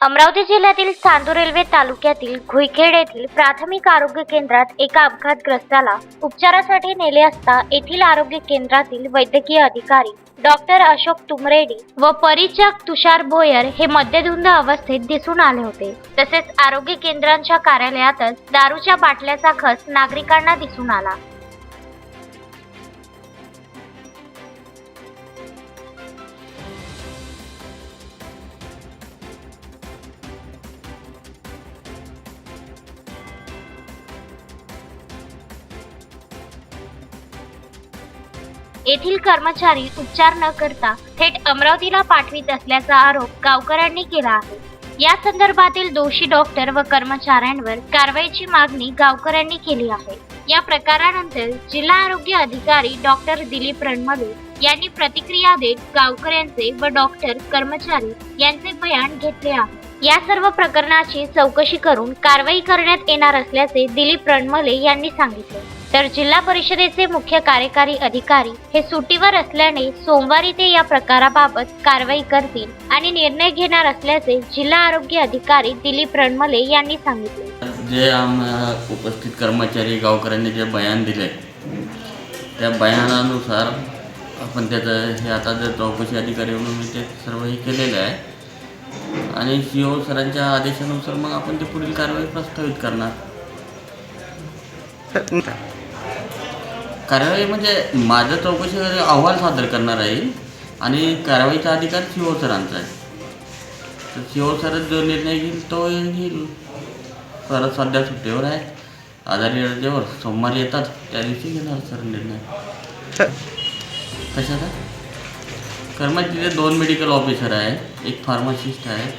अमरावती जिल्ह्यातील चांदूर रेल्वे तालुक्यातील घुईखेड येथील प्राथमिक आरोग्य केंद्रात एका अपघातग्रस्ताला उपचारासाठी नेले असता येथील आरोग्य केंद्रातील वैद्यकीय अधिकारी डॉक्टर अशोक तुमरेडी व परिचक तुषार भोयर हे मद्यधुंद अवस्थेत दिसून आले होते. तसेच आरोग्य केंद्रांच्या कार्यालयातच दारूच्या बाटल्याचा खच नागरिकांना दिसून आला. येथील कर्मचारी उपचार न करता थेट अमरावतीला पाठवित असल्याचा आरोप गावकऱ्यांनी केला आहे. या संदर्भातील दोषी डॉक्टर व कर्मचाऱ्यांवर कारवाईची मागणी गावकऱ्यांनी केली आहे. या प्रकारानंतर जिल्हा आरोग्य अधिकारी डॉक्टर दिलीप रणमले यांनी प्रतिक्रिया देत गावकऱ्यांचे व डॉक्टर कर्मचारी यांचे बयान घेतले आहे. या सर्व प्रकरणाची चौकशी करून कारवाई करण्यात येणार असल्याचे दिलीप रणमले यांनी सांगितले. तर जिल्हा परिषदेचे मुख्य कार्यकारी अधिकारी हे सुट्टीवर असल्याने सोमवारी ते या प्रकाराबाबत कारवाई करतील आणि निर्णय घेणार असल्याचे जिल्हा आरोग्य अधिकारी दिलीप रणमले यांनी सांगितले. जे आम उपस्थित कर्मचारी गावकऱ्यांनी जे बयान दिले त्या बयानानुसार आपण त्याचं हे आता जर चौकशी अधिकारी म्हणून मी ते सर्व हे केलेलं आहे. आणि सी ओ सरांच्या आदेशानुसार मग आपण ते पुढील कारवाई प्रस्तावित करणार. कारवाई म्हणजे माझं चौकशी अहवाल सादर करणार आहे. आणि कारवाईचा अधिकार सी ओ सरांचा आहे. तर सी ओ सरच जो निर्णय घेईल तो घेईल. परत सध्या सुट्टीवर आहे. आजारी रजेवर सोमवारी येतात. त्या दिवशी घेणार सर निर्णय. कशाचा? तिथे दोन मेडिकल ऑफिसर आहे. एक फार्मासिस्ट आहे.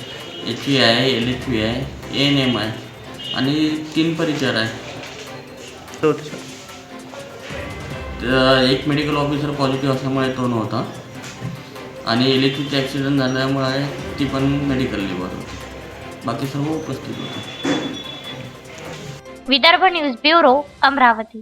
एच ई आहे एल एच व्ही आहे एन एम आहे. आणि तीन परिचर आहे. तर एक मेडिकल ऑफिसर पॉझिटिव्ह असल्यामुळे तो नव्हता. आणि व्हीचा ॲक्सिडेंट झाल्यामुळे ती पण मेडिकल लिव्हर होती. बाकी सर्व उपस्थित होते. Vidarbha news bureau Amravati.